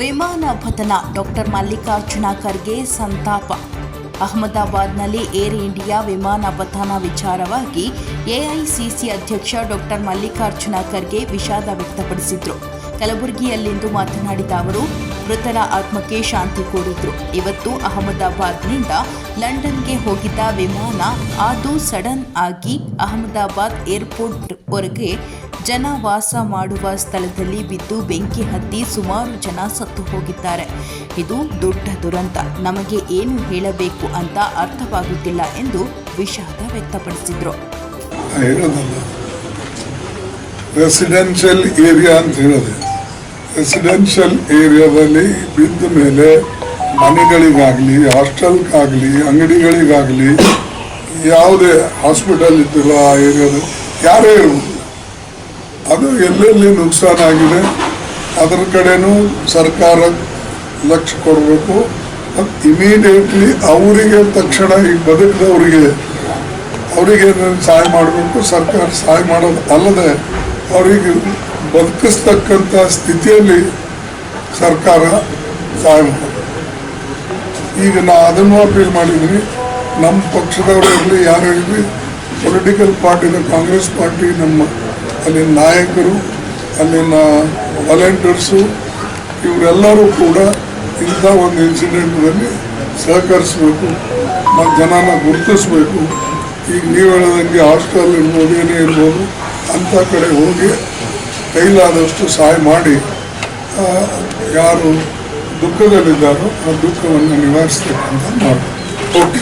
ವಿಮಾನ ಪತನ ಡಾಕ್ಟರ್ ಮಲ್ಲಿಕಾರ್ಜುನ ಖರ್ಗೆ ಸಂತಾಪ. ಅಹಮದಾಬಾದ್ನಲ್ಲಿ ಏರ್ ಇಂಡಿಯಾ ವಿಮಾನ ಪತನ ವಿಚಾರವಾಗಿ ಎಐಸಿಸಿ ಅಧ್ಯಕ್ಷ ಡಾಕ್ಟರ್ ಮಲ್ಲಿಕಾರ್ಜುನ ಖರ್ಗೆ ವಿಷಾದ ವ್ಯಕ್ತಪಡಿಸಿದ್ರು. ಕಲಬುರಗಿಯಲ್ಲಿಂದು ಮಾತನಾಡಿದ ಅವರು, ಮೃತರ ಆತ್ಮಕ್ಕೆ ಶಾಂತಿ ಕೋರಿದ್ರು. ಇವತ್ತು ಅಹಮದಾಬಾದ್ನಿಂದ ಲಂಡನ್ಗೆ ಹೋಗಿದ್ದ ವಿಮಾನ ಅದು ಸಡನ್ ಆಗಿ ಅಹಮದಾಬಾದ್ ಏರ್ಪೋರ್ಟ್ ವರೆಗೆ ಜನ ವಾಸ ಮಾಡುವ ಸ್ಥಳದಲ್ಲಿ ಬಿದ್ದು ಬೆಂಕಿ ಹತ್ತಿ ಸುಮಾರು ಜನ ಸತ್ತು ಹೋಗಿದ್ದಾರೆ. ಇದು ದೊಡ್ಡ ದುರಂತ. ನಮಗೆ ಏನು ಹೇಳಬೇಕು ಅಂತ ಅರ್ಥವಾಗುತ್ತಿಲ್ಲ ಎಂದು ವಿಷಾದ ವ್ಯಕ್ತಪಡಿಸಿದರು. ರೆಸಿಡೆನ್ಷಿಯಲ್ ಏರಿಯಾ ಅಂತ ಹೇಳೋದು. ರೆಸಿಡೆನ್ಷಿಯಲ್ ಏರಿಯಾದಲ್ಲಿ ಬಿದ್ದ ಮೇಲೆ ಮನೆಗಳಿಗಾಗಲಿ, ಹಾಸ್ಟೆಲ್ಗಾಗಲಿ, ಅಂಗಡಿಗಳಿಗಾಗಲಿ, ಯಾವುದೇ ಹಾಸ್ಪಿಟಲ್ ಇದ್ದಿಲ್ಲ ಆ ಏರಿಯಾದಲ್ಲಿ ಯಾರೇ ಇರ್ಬೋದು. ಅದು ಎಲ್ಲೆಲ್ಲಿ ನುಕ್ಸಾನಾಗಿದೆ ಅದರ ಕಡೆನೂ ಸರ್ಕಾರ ಲಕ್ಷ ಕೊಡಬೇಕು. ಮತ್ತು ಇಮಿಡಿಯೇಟ್ಲಿ ಅವರಿಗೆ ತಕ್ಷಣ ಈಗ ಬದುಕಿದವರಿಗೆ ಅವರಿಗೆ ಸಹಾಯ ಮಾಡಬೇಕು, ಸರ್ಕಾರ ಸಹಾಯ ಮಾಡೋದು ಅಲ್ಲದೆ ಅವರಿಗೆ ಬದುಕಿಸ್ತಕ್ಕಂಥ ಸ್ಥಿತಿಯಲ್ಲಿ ಸರ್ಕಾರ ಸಹಾಯ ಮಾಡಬೇಕು. ಈಗ ನಾ ಅದನ್ನು ಅಪೀಲ್ ಮಾಡಿದ್ವಿ ನಮ್ಮ ಪಕ್ಷದವರು ಇರಲಿ, ಯಾರು ಇರಲಿ ಪೊಲಿಟಿಕಲ್ ಪಾರ್ಟಿನ ಕಾಂಗ್ರೆಸ್ ಪಾರ್ಟಿ ನಮ್ಮ ಅಲ್ಲಿನ ನಾಯಕರು ಅಲ್ಲಿನ ವಾಲಂಟಿಯರ್ಸು ಇವರೆಲ್ಲರೂ ಕೂಡ ಇಂಥ ಒಂದು ಇನ್ಸಿಡೆಂಟ್ನಲ್ಲಿ ಸಹಕರಿಸಬೇಕು ಮತ್ತು ಜನನ ಗುರುತಿಸಬೇಕು. ಈಗ ನೀವು ಹೇಳೋದಂಗೆ ಹಾಸ್ಟೆಲ್ ಇರ್ಬೋದು, ಏನೇ ಇರ್ಬೋದು, ಅಂಥ ಕಡೆ ಹೋಗಿ ಕೈಲಾದಷ್ಟು ಸಹಾಯ ಮಾಡಿ ಯಾರು ದುಃಖದಲ್ಲಿದ್ದಾರೋ ಆ ದುಃಖವನ್ನು ನಿವಾರಿಸ್ತಕ್ಕಂಥ ಮಾಡಿ ಓಕೆ